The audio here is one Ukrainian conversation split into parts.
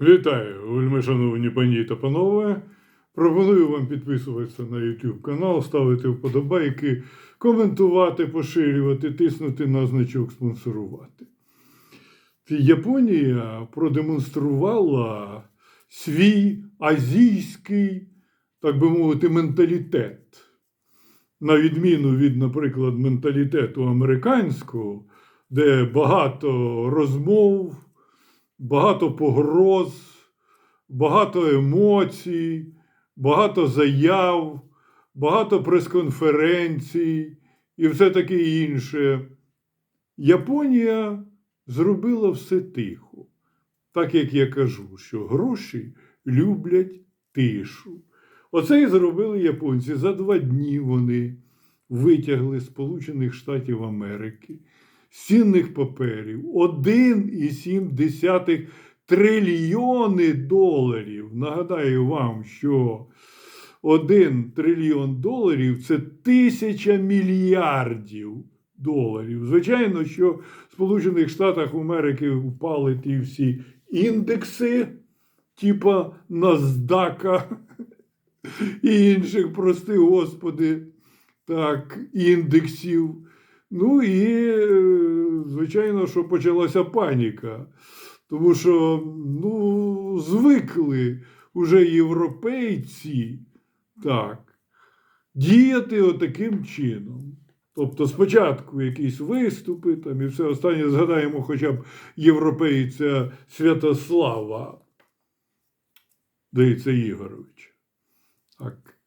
Вітаю, вельми шановні пані та панове. Пропоную вам підписуватися на YouTube канал, ставити вподобайки, коментувати, поширювати, тиснути на значок спонсорувати. Японія продемонструвала свій азійський, так би мовити, менталітет. На відміну від, наприклад, менталітету американського, де багато розмов, багато погроз, багато емоцій, багато заяв, багато прес-конференцій і все таке інше. Японія зробила все тихо. Так як я кажу, що гроші люблять тишу. Оце і зробили японці. За два дні вони витягли Сполучених Штатів Америки з цінних паперів 1,7 трильйони доларів. Нагадаю вам, що 1 трильйон доларів це тисяча мільярдів доларів. Звичайно, що в Сполучених Штатах Америки впали ті всі індекси, типа Наздака і інших, прости господи, так, індексів. Ну і, е, звичайно, що почалася паніка. Тому що ну, звикли уже європейці так, діяти отаким чином. Тобто спочатку якісь виступи там і все останнє згадаємо хоча б європейця Святослава, здається, Ігоровича, так,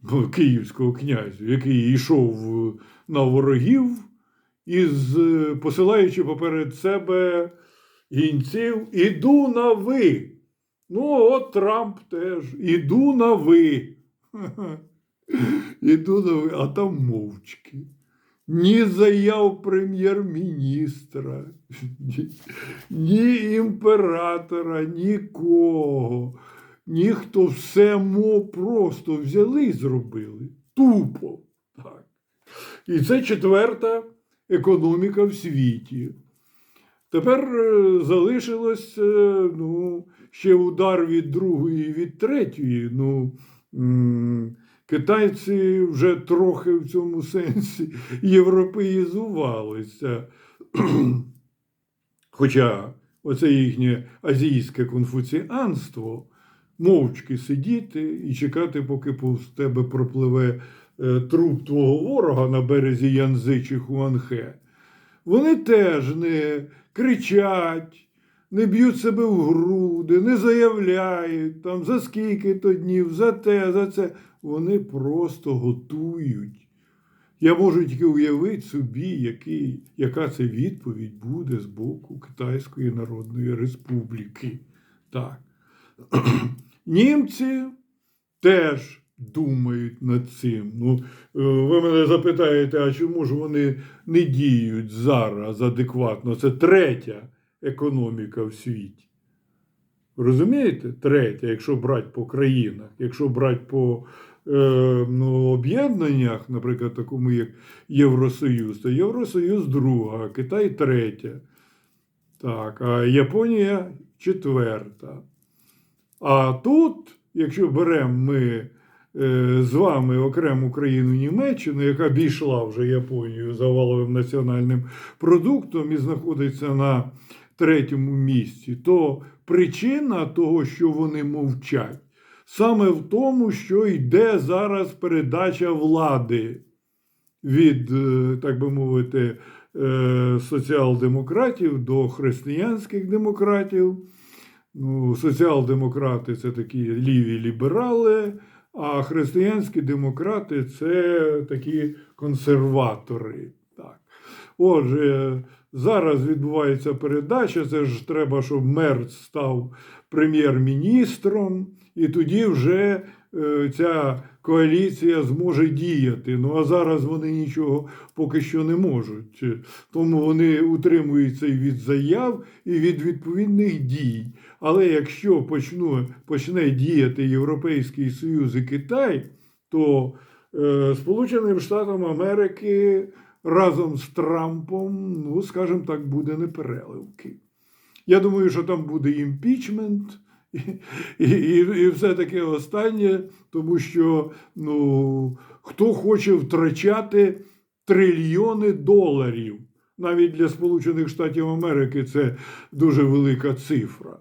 ну, київського князю, який йшов на ворогів із е, посилаючи поперед себе гінців, іду на ви. Ну, от Трамп теж. Іду на ви. Іду на ви, а там мовчки. Ні заяв прем'єр-міністра, ні, ні імператора, нікого. Ніхто все мов просто взяли і зробили. Тупо. Так. І це четверта економіка в світі. Тепер е, залишилось е, ну, ще удар від другої від третьої. Ну, китайці вже трохи в цьому сенсі європеїзувалися. Хоча оце їхнє азійське конфуціанство мовчки сидіти і чекати, поки повз тебе пропливе труп твого ворога на березі Янзи чи Хуанхе. Вони теж не кричать, не б'ють себе в груди, не заявляють там за скільки то днів, за те, за це. Вони просто готують. Я можу тільки уявити собі, який, яка це відповідь буде з боку Китайської Народної Республіки. Так. Німці теж думають над цим. Ну, е, ви мене запитаєте, а чому ж вони не діють зараз адекватно? Це третя економіка в світі. Розумієте? Третя, якщо брати по країнах, якщо брати по е, ну, об'єднаннях, наприклад, такому як Євросоюз, то Євросоюз друга, Китай третя. Так, а Японія четверта. А тут, якщо беремо ми з вами окрему країну Німеччину, яка обійшла вже Японію за валовим національним продуктом і знаходиться на третьому місці, то причина того, що вони мовчать, саме в тому, що йде зараз передача влади від, е, так би мовити, е, соціал-демократів до християнських демократів. Ну, соціал-демократи це такі ліві ліберали, а християнські демократи це такі консерватори. Так. Отже, зараз відбувається передача. Це ж треба, щоб Мерц став прем'єр-міністром, і тоді вже е, ця коаліція зможе діяти. Ну а зараз вони нічого поки що не можуть. Тому вони утримуються і від заяв, і від відповідних дій. Але якщо почну, почне діяти Європейський Союз і Китай, то е, Сполученим Штатам Америки разом з Трампом, ну, скажімо так, буде непереливки. Я думаю, що там буде імпічмент І, і, і, все таке останнє, тому що ну, хто хоче втрачати трильйони доларів. Навіть для Сполучених Штатів Америки це дуже велика цифра.